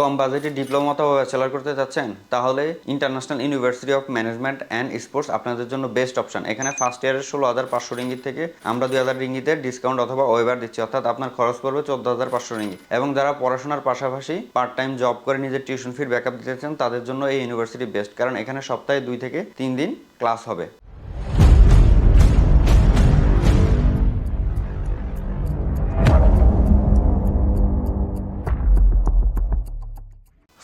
কম বাজেটে ডিপ্লোমা অথবা ব্যাচেলার করতে চাচ্ছেন, তাহলে International University of Management and Sports আপনাদের জন্য বেস্ট অপশন এখানে ফার্স্ট ইয়ারের ষোলো হাজার পাঁচশো রিঙ্গিত থেকে আমরা দুই হাজার রিঙ্গিতের ডিসকাউন্ট অথবা ওয়েবার দিচ্ছি, অর্থাৎ আপনার খরচ পড়বে চোদ্দ হাজার পাঁচশো রিঙ্গিত। এবং যারা পড়াশোনার পাশাপাশি পার্ট টাইম জব করে নিজের টিউশন ফির ব্যাকআপ দিতে চান তাদের জন্য এই ইউনিভার্সিটি বেস্ট কারণ এখানে সপ্তাহে দুই থেকে তিন দিন ক্লাস হবে।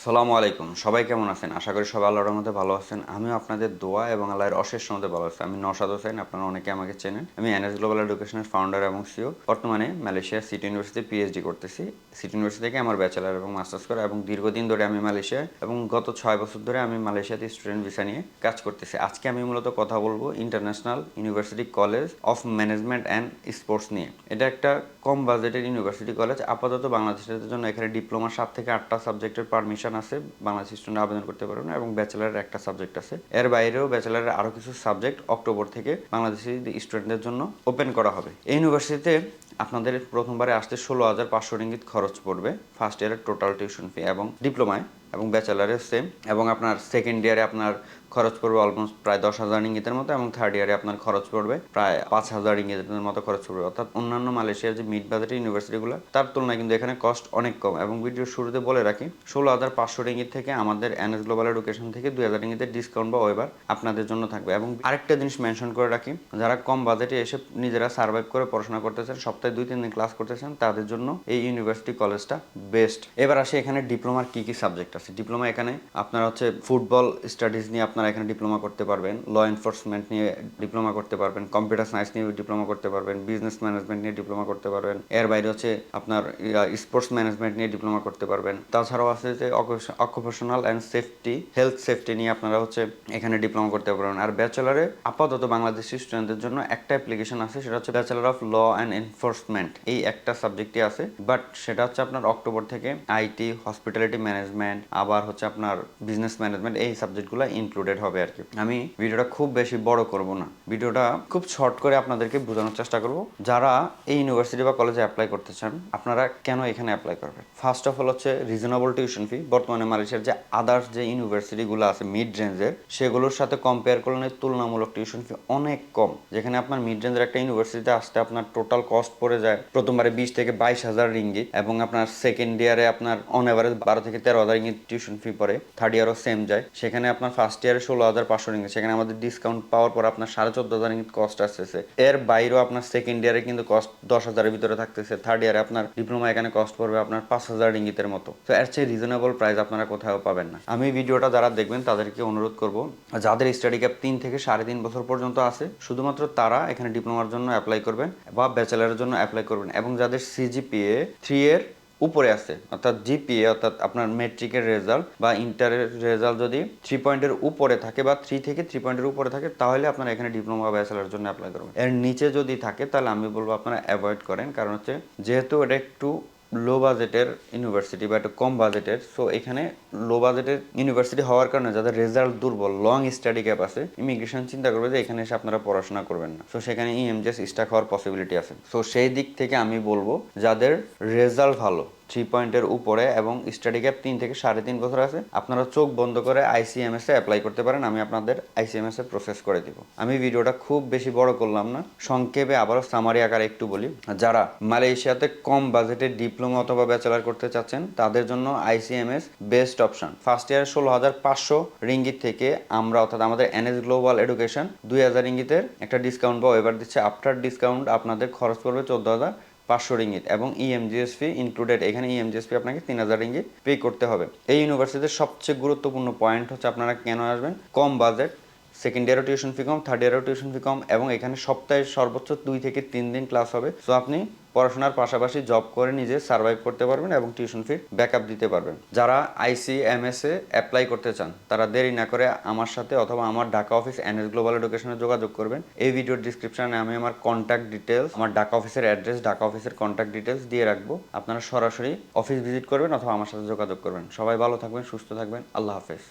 সালামু আলাইকুম। সবাই কেমন আছেন? আশা করি সবাই আল্লাহর মধ্যে ভালো আছেন। আমিও আপনাদের দোয়া এবং আল্লাহর অশেষ মধ্যে ভালো আছি। আমি নসাদ হোসেন, আপনারা অনেকে আমাকে চেনেন। আমি এনএস গ্লোবাল এডুকেশনের ফাউন্ডার এবং সিও বর্তমানে মালয়েশিয়ার সিটি ইউনিভার্সিটি পিএইচডি করতেছি। সিটি ইউনিভার্সিটি থেকে আমার ব্যাচেলার এবং মাস্টার্স করা এবং দীর্ঘদিন ধরে আমি মালয়েশিয়া এবং গত ছয় বছর ধরে আমি মালয়েশিয়াতে স্টুডেন্ট ভিসা নিয়ে কাজ করতেছি। আজকে আমি মূলত কথা বলব International University College of Management and Sports নিয়ে। এটা একটা কম বাজেটের ইউনিভার্সিটি কলেজ আপাতত বাংলাদেশের জন্য এখানে ডিপ্লোমা সাত থেকে আটটা সাবজেক্টের পারমিশন আছে বাংলাদেশ স্টুডেন্ট আবেদন করতে পারবেন এবং ব্যাচেলারের একটা সাবজেক্ট আছে। এর বাইরেও ব্যাচেলারের আরও কিছু সাবজেক্ট অক্টোবর থেকে বাংলাদেশি স্টুডেন্টদের জন্য ওপেন করা হবে। এই ইউনিভার্সিটিতে আপনাদের প্রথমবারে আসতে ষোলো হাজার পাঁচশো রিঙ্গিত খরচ পড়বে ফার্স্ট ইয়ারের টোটাল টিউশন ফি এবং ডিপ্লোমায় এবং ব্যাচেলারের সেম এবং আপনার সেকেন্ড ইয়ারে আপনার খরচ পড়বে অলমোস্ট প্রায় দশ হাজার ইঙ্গিতের মতো, এবং থার্ড ইয়ারে আপনার খরচ পড়বে প্রায় পাঁচ হাজার ইঙ্গিতের মতো খরচ পড়বে। অর্থাৎ অন্যান্য মালয়েশিয়ার যে মিড বাজেটের ইউনিভার্সিটিগুলো তার তুলনায় কিন্তু এখানে কস্ট অনেক কম। এবং ভিডিওর শুরুতে বলে রাখি, ষোলো হাজার পাঁচশো রিঙ্গিত থেকে আমাদের এনএস গ্লোবাল এডুকেশন থেকে দুই হাজার রিঙ্গিতের ডিসকাউন্ট বা ওয়েবার আপনাদের জন্য থাকবে। এবং আরেকটা জিনিস মেনশন করে রাখি, যারা কম বাজেটে এসে নিজেরা সার্ভাইভ করে পড়াশোনা করতেছেন, সপ্তাহে দুই তিন দিন ক্লাস করতেছেন, তাদের জন্য এই ইউনিভার্সিটি কলেজটা বেস্ট এবার আসি এখানে ডিপ্লোমার কি কি সাবজেক্ট ডিপ্লোমা এখানে। আপনার হচ্ছে ফুটবল স্টাডিজ নিয়ে আপনারা এখানে ডিপ্লোমা করতে পারবেন, ল এনফোর্সমেন্ট নিয়ে ডিপ্লোমা করতে পারবেন, কম্পিউটার সায়েন্স নিয়ে ডিপ্লোমা করতে পারবেন, বিজনেস ম্যানেজমেন্ট নিয়ে ডিপ্লোমা করতে পারবেন, এর বাইরে হচ্ছে আপনার স্পোর্টস ম্যানেজমেন্ট নিয়ে ডিপ্লোমা করতে পারবেন। তাছাড়াও আছে যে occupational and safety health safety নিয়ে আপনারা হচ্ছে এখানে ডিপ্লোমা করতে পারবেন। আর ব্যাচেলারে আপাতত বাংলাদেশি স্টুডেন্টদের জন্য একটা অ্যাপ্লিকেশন আছে, সেটা হচ্ছে bachelor of law and enforcement এই একটা সাবজেক্টই আছে বাট সেটা হচ্ছে আপনার অক্টোবর থেকে আইটি হসপিটালিটি ম্যানেজমেন্ট আবার হচ্ছে আপনার বিজনেস ম্যানেজমেন্ট এই সাবজেক্টগুলো ইনক্লুডেড হবে আর কি। আমি ভিডিওটা খুব বেশি বড় করব না। ভিডিওটা খুব শর্ট করে আপনাদেরকে বোঝানোর চেষ্টা করব। যারা এই ইউনিভার্সিটি বা কলেজে অ্যাপ্লাই করতে চান, আপনারা কেন এখানে অ্যাপ্লাই করবেন? ফার্স্ট অফ অল হচ্ছে রিজনেবল টিউশন ফি বর্তমানে মালয়েশিয়ার যে আদার্স যে ইউনিভার্সিটিগুলো আছে মিড রেঞ্জের সেগুলোর সাথে কম্পেয়ার করলে তুলনামূলক টিউশন ফি অনেক কম। যেখানে আপনার মিড রেঞ্জের একটা ইউনিভার্সিটিতে আসতে আপনার টোটাল কস্ট পড়ে যায় প্রথমবারে বিশ থেকে বাইশ হাজার রিঙ্গিত এবং আপনার সেকেন্ড ইয়ারে আপনার অন এভারেজ বারো থেকে তেরো হাজার রিঙ্গিত টিউশন ফি পড়ে থার্ড ইয়ারও সেম যায়। সেখানে আপনার ফার্স্ট ইয়ারে ষোলো হাজার পাঁচশো রিঙ্গিত সেখানে আমাদের ডিসকাউন্ট পাওয়ার পর আপনার সাড়ে চোদ্দ হাজার রিঙ্গিত কস্ট আসতেছে। এর বাইরেও আপনার সেকেন্ড ইয়ারে কিন্তু কস্ট দশ হাজারের ভিতরে থাকতেছে। থার্ড ইয়ারে আপনার ডিপ্লোমা এখানে কস্ট পড়বে আপনার পাঁচ হাজার রিঙ্গিতের মতো। তো এর চেয়ে রিজনেবল প্রাইস আপনারা কোথাও পাবেন না। আমি ভিডিওটা যারা দেখবেন, তাদেরকে অনুরোধ করব, যাদের স্টাডি ক্যাপ তিন থেকে সাড়ে তিন বছর পর্যন্ত আছে, শুধুমাত্র তারা এখানে ডিপ্লোমার জন্য অ্যাপ্লাই করবেন বা ব্যাচেলারের জন্য অ্যাপ্লাই করবেন এবং যাদের সিজিপিএ থ্রি এর উপরে আছে, অর্থাৎ জিপিএ অর্থাৎ আপনার মেট্রিকের রেজাল্ট বা ইন্টারের রেজাল্ট যদি থ্রি পয়েন্টের উপরে থাকে বা থ্রি থেকে থ্রি পয়েন্টের উপরে থাকে, তাহলে আপনার এখানে ডিপ্লোমা বা ব্যাচেলার জন্য অ্যাপ্লাই করবেন। এর নিচে যদি থাকে, তাহলে আমি বলব আপনারা অ্যাভয়েড করেন। কারণ হচ্ছে, যেহেতু এটা একটু লো বাজেটের ইউনিভার্সিটি বা একটু কম বাজেটের সো এখানে লো বাজেটের ইউনিভার্সিটি হওয়ার কারণে যাদের রেজাল্ট দুর্বল লং স্টাডি ক্যাপ আছে ইমিগ্রেশন চিন্তা করবে যে এখানে এসে আপনারা পড়াশোনা করবেন না। সো সেখানে E ইএমজেস স্টাক হওয়ার পসিবিলিটি আছে। সো সেই দিক থেকে আমি বলব, যাদের রেজাল্ট ভালো থ্রি পয়েন্টের উপরে এবং স্টাডি গ্যাপ তিন থেকে সাড়ে তিন বছর আছে। আপনারা চোখ বন্ধ করে আইসিএমএস এ অ্যাপ্লাই করতে পারেন, আমি আপনাদের আইসিএমএস এ প্রসেস করে দিব। আমি ভিডিওটা খুব বেশি বড় করলাম না, সংক্ষেপে আবারও সামারি আকারে একটু বলি। যারা মালয়েশিয়াতে কম বাজেটে ডিপ্লোমা অথবা ব্যাচেলার করতে চাচ্ছেন, তাদের জন্য ICMS best option first year ষোলো হাজার পাঁচশো রিঙ্গিত থেকে আমরা, অর্থাৎ আমাদের এনএস গ্লোবাল এডুকেশন দুই হাজার রিঙ্গিতের একটা ডিসকাউন্ট বা এবার দিচ্ছে। আফটার ডিসকাউন্ট আপনাদের খরচ পড়বে চোদ্দ হাজার পাঁচশো রিঙ্গিত এবং ইএমজিএসপি ইএমজিএস ফি ইনক্লুডেড এখানে ইএমজিএসপি ইএমজিএস ফি আপনাকে তিন হাজার রিঙ্গিত পে করতে হবে। এই ইউনিভার্সিটির সবচেয়ে গুরুত্বপূর্ণ পয়েন্ট হচ্ছে আপনারা কেন আসবেন? কম বাজেট সেকেন্ড ইয়ারও টিউশন ফি কম থার্ড ইয়ারও টিউশন ফি কম, এবং এখানে সপ্তাহে সর্বোচ্চ দুই থেকে তিন দিন ক্লাস হবে। সো আপনি পড়াশোনার পাশাপাশি জব করে নিজে সার্ভাইভ করতে পারবেন এবং টিউশন ফি ব্যাকআপ দিতে পারবেন। যারা আইসি এমএস এ অ্যাপ্লাই করতে চান, তারা দেরি না করে আমার সাথে অথবা আমার ঢাকা অফিস এনএস গ্লোবাল এডুকেশনে যোগাযোগ করবেন। এই ভিডিওর ডিসক্রিপশনে আমি আমার কন্ট্যাক্ট ডিটেলস আমার ঢাকা অফিসের অ্যাড্রেস ঢাকা অফিসের কন্ট্যাক্ট ডিটেলস দিয়ে রাখব। আপনারা সরাসরি অফিস ভিজিট করবেন অথবা আমার সাথে যোগাযোগ করবেন। সবাই ভালো থাকবেন, সুস্থ থাকবেন। আল্লাহ হাফেজ।